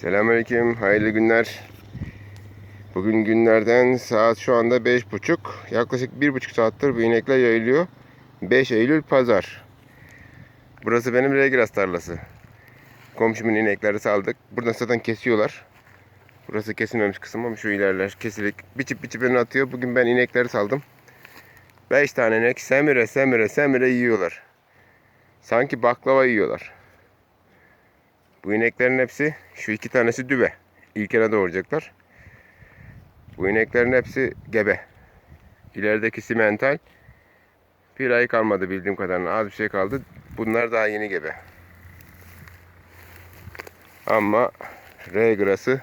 Selamünaleyküm, hayırlı günler. Bugün günlerden saat şu anda beş buçuk. Yaklaşık bir buçuk saattir bu inekler yayılıyor. 5 Eylül Pazar. Burası benim regras tarlası. Komşumun inekleri saldık. Buradan zaten kesiyorlar. Burası kesilmemiş kısım ama şu ilerler kesilik. Biçip biçip önüne atıyor. Bugün ben inekleri saldım. 5 tane inek semire semire semire yiyorlar. Sanki baklava yiyorlar. Bu ineklerin hepsi şu iki tanesi düve. İlkene doğuracaklar. Bu ineklerin hepsi gebe. İlerideki simental bir ay kalmadı bildiğim kadarıyla. Az bir şey kaldı. Bunlar daha yeni gebe. Ama regrası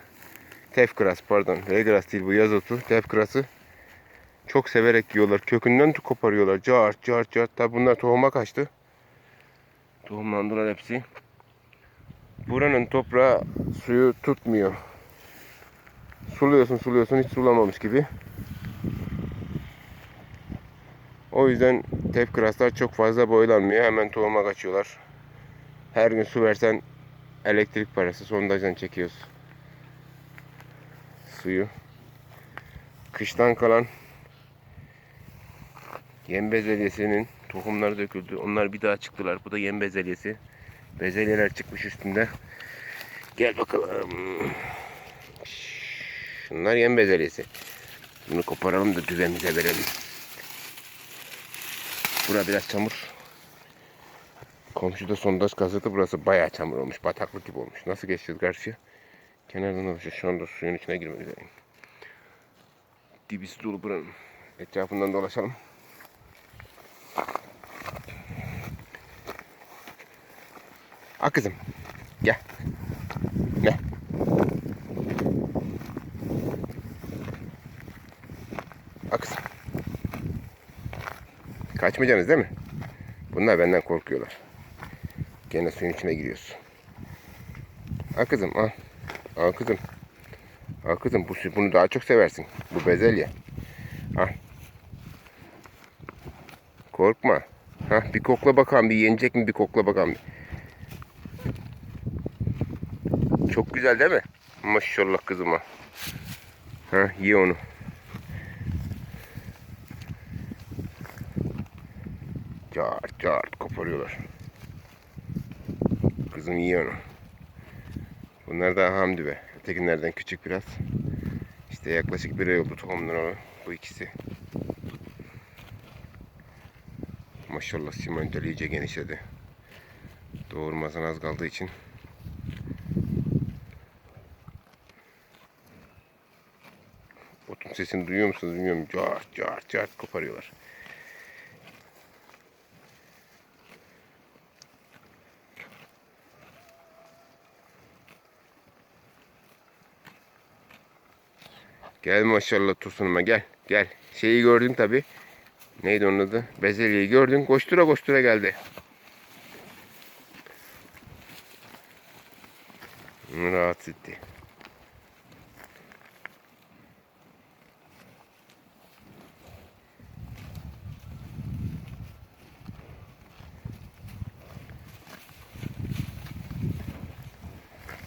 tefkras pardon. Regras değil bu yaz otu. Tefkrası çok severek yiyorlar. Kökünden koparıyorlar. Cart cart cart. Tabi bunlar tohuma kaçtı. Tohumlandılar hepsi. Buranın toprağı suyu tutmuyor. Suluyorsun suluyorsun hiç sulamamış gibi. O yüzden tefkraslar çok fazla boylanmıyor. Hemen tohuma kaçıyorlar. Her gün su versen elektrik parası sondajdan çekiyoruz. Suyu. Kıştan kalan yem bezelyesinin tohumları döküldü. Onlar bir daha çıktılar. Bu da yem bezelyesi. Bezelyeler çıkmış üstünde. Gel bakalım. Şunlar yem bezelyesi. Bunu koparalım da düvemize verelim. Bura biraz çamur. Komşuda sondaj kazıdı. Burası bayağı çamur olmuş. Bataklık gibi olmuş. Nasıl geçeceğiz karşıya? Kenardan alışıyor. Şu anda suyun içine girmek üzereyim. Dibisi dolu buranın. Etrafından dolaşalım. Al kızım. Gel. Ne? Al kızım. Kaçmayacaksınız değil mi? Bunlar benden korkuyorlar. Gene suyun içine giriyoruz. Al kızım al. Al kızım. Al kızım bu, bunu daha çok seversin. Bu bezelye. Al. Korkma. Ha bir kokla bakalım bir yenecek mi bir kokla bakalım. Çok güzel değil mi? Maşallah kızıma. Ha ye onu. Cart cart koparıyorlar. Kızım ye onu. Bunlar da hamdi be. Ötekilerden küçük biraz. İşte yaklaşık bir ay oldu tohumdan olan bu ikisi. Maşallah simental iyice genişledi. Doğurmasına az kaldığı için Otun sesini duyuyor musunuz bilmiyorum. Cart cart cart koparıyorlar. Gel maşallah Tosun'uma gel. Gel. Şeyi gördün tabi. Neydi onun adı? Bezelyeyi gördün. Koştura koştura geldi.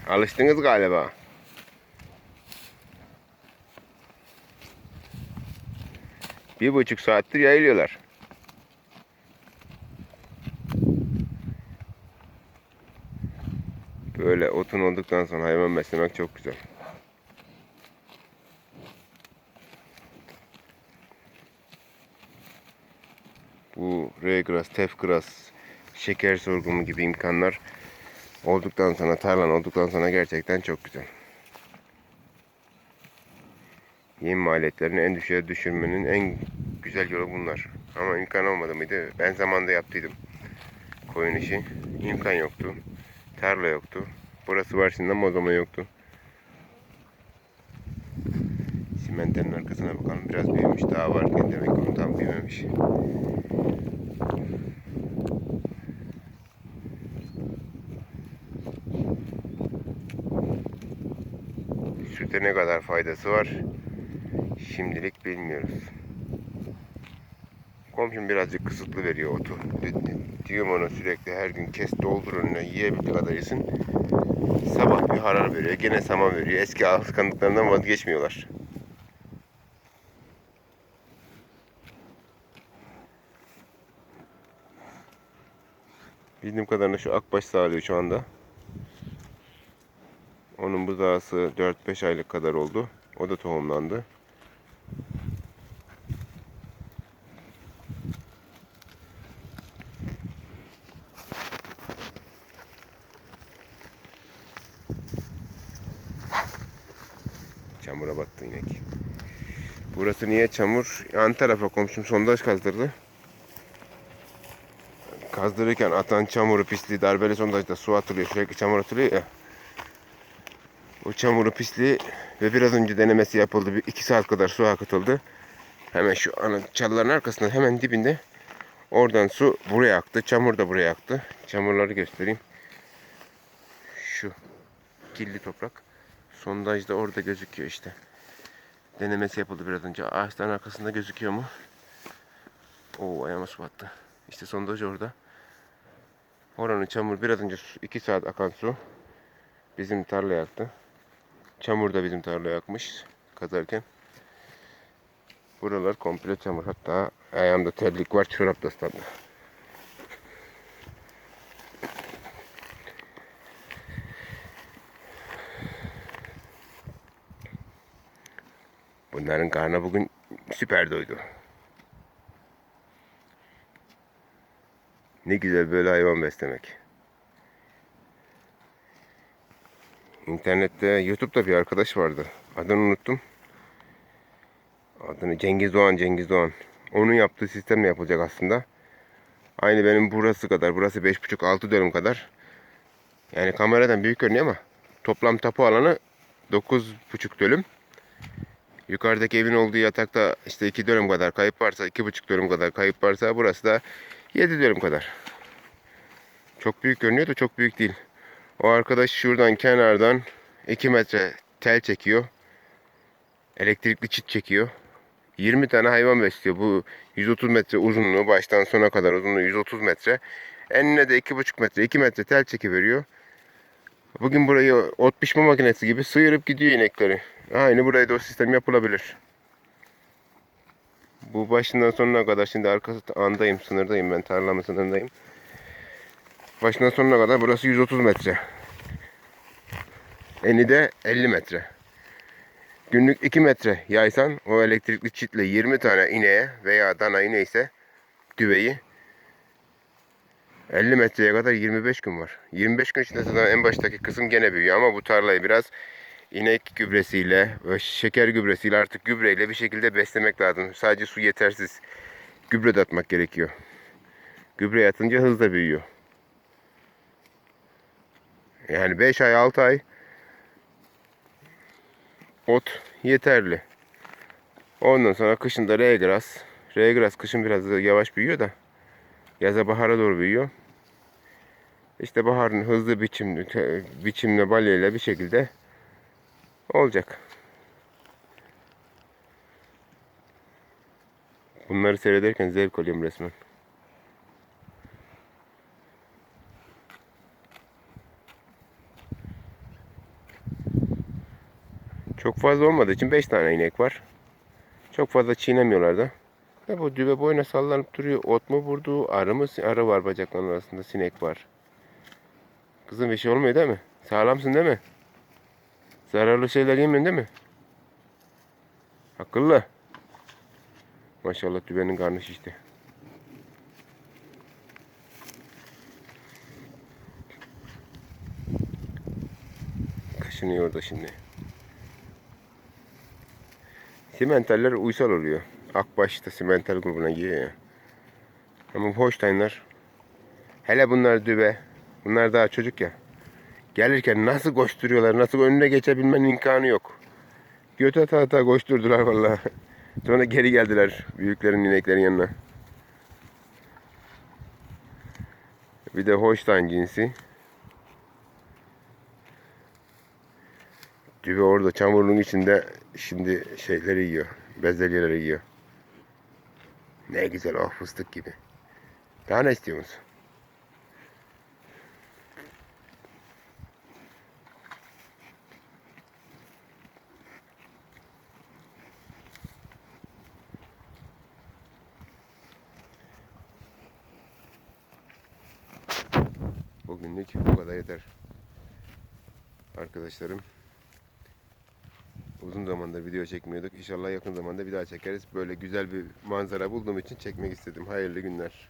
Alıştınız galiba. Bir buçuk saattir yayılıyorlar. Böyle otun olduktan sonra hayvan beslemek çok güzel. Bu regras, tefgras, şeker sorgumu gibi imkanlar olduktan sonra, tarlan olduktan sonra gerçekten çok güzel. Yem maliyetlerini en düşüğe düşürmenin en güzel yolu bunlar. Ama imkan olmadı mıydı? Ben zamanında yaptıydım. Koyun işi. İmkan yoktu. Tarla yoktu. Burası var şimdi ama o zaman yoktu. Simentenin arkasına bakalım. Biraz büyümüş. Daha varken demek ki onu tam büyümemiş. Süte ne kadar faydası var? Şimdilik bilmiyoruz. Komşum birazcık kısıtlı veriyor otu. Di- Diyorum ona sürekli her gün kes doldur önüne yiyebildiği kadar yesin. Sabah bir harar veriyor. Gene saman veriyor. Eski alışkanlıklarından vazgeçmiyorlar. Bildiğim kadarıyla şu akbaş sağlıyor şu anda. Onun buzağısı 4-5 aylık kadar oldu. O da tohumlandı. Çamura battı inek. Burası niye çamur? Yan tarafa komşum sondaj kazdırdı. Kazdırırken atan çamuru pisliği darbeli sondajda su atılıyor. Sürekli çamur atılıyor ya. O çamuru pisliği ve biraz önce denemesi yapıldı. Bir iki saat kadar su akıtıldı. Hemen şu ana çalıların arkasında hemen dibinde oradan su buraya aktı. Çamur da buraya aktı. Çamurları göstereyim. Şu kirli toprak. Sondaj da orada gözüküyor işte. Denemesi yapıldı biraz önce. Ağaçların arkasında gözüküyor mu? Oo ayağıma su battı. İşte sondaj orada. Oranın çamur biraz önce 2 saat akan su bizim tarlaya aktı. Çamur da bizim tarlaya akmış kazarken. Buralar komple çamur. Hatta ayağımda terlik var, çorap da ıslandı. Bunların karnı bugün süper doydu. Ne güzel böyle hayvan beslemek. İnternette, YouTube'da bir arkadaş vardı. Adını unuttum. Adını Cengiz Doğan, Cengiz Doğan. Onun yaptığı sistemle yapılacak aslında. Aynı benim burası kadar. Burası 5,5-6 dönüm kadar. Yani kameradan büyük görünüyor ama toplam tapu alanı 9,5 dönüm. Yukarıdaki evin olduğu yatakta işte 2 dönüm kadar kayıp varsa, 2,5 dönüm kadar kayıp varsa burası da 7 dönüm kadar. Çok büyük görünüyor da çok büyük değil. O arkadaş şuradan kenardan 2 metre tel çekiyor. Elektrikli çit çekiyor. 20 tane hayvan besliyor. Bu 130 metre uzunluğu baştan sona kadar uzunluğu 130 metre. Enine de 2,5 metre 2 metre tel çekiveriyor. Bugün burayı ot biçme makinesi gibi sıyırıp gidiyor inekleri. Aynı buraya da o sistem yapılabilir. Bu başından sonuna kadar şimdi arkası andayım, sınırdayım ben tarlamın sınırındayım. Başından sonuna kadar burası 130 metre. Eni de 50 metre. Günlük 2 metre yaysan o elektrikli çitle 20 tane ineğe veya dana ineyse düveyi 50 metreye kadar 25 gün var. 25 gün içinde zaten en baştaki kısım gene büyüyor ama bu tarlayı biraz inek gübresiyle şeker gübresiyle artık gübreyle bir şekilde beslemek lazım. Sadece su yetersiz. Gübre de atmak gerekiyor. Gübre atınca hızla büyüyor. Yani 5 ay 6 ay ot yeterli. Ondan sonra kışın da regras. Regras kışın biraz da yavaş büyüyor da yaza bahara doğru büyüyor. İşte baharın hızlı biçim, biçimle balyayla bir şekilde olacak. Bunları seyrederken zevk alıyorum resmen. Çok fazla olmadığı için 5 tane inek var. Çok fazla çiğnemiyorlar da. Ve bu düve boyuna sallanıp duruyor. Ot mu vurdu? Arı mı? Arı var bacaklarının arasında. Sinek var. Kızım bir şey olmuyor değil mi? Sağlamsın değil mi? Zararlı şeyler yemiyorsun değil mi? Akıllı. Maşallah düvenin karnı şişti. Kaşınıyor orada şimdi. Simentaller uysal oluyor. Akbaş da simental grubuna giriyor ya. Ama Holstein'lar hele bunlar düve. Bunlar daha çocuk ya. Gelirken nasıl koşturuyorlar, nasıl önüne geçebilmenin imkanı yok. Göte ata ata koşturdular vallahi. Sonra geri geldiler büyüklerin ineklerin yanına. Bir de Holstein cinsi. Düve orada çamurun içinde şimdi şeyleri yiyor. Bezelyeleri yiyor. Ne güzel oh fıstık gibi. Daha ne istiyorsunuz? Bugünlük bu kadar yeter. Arkadaşlarım Uzun zamandır video çekmiyorduk. İnşallah yakın zamanda bir daha çekeriz. Böyle güzel bir manzara bulduğum için çekmek istedim. Hayırlı günler.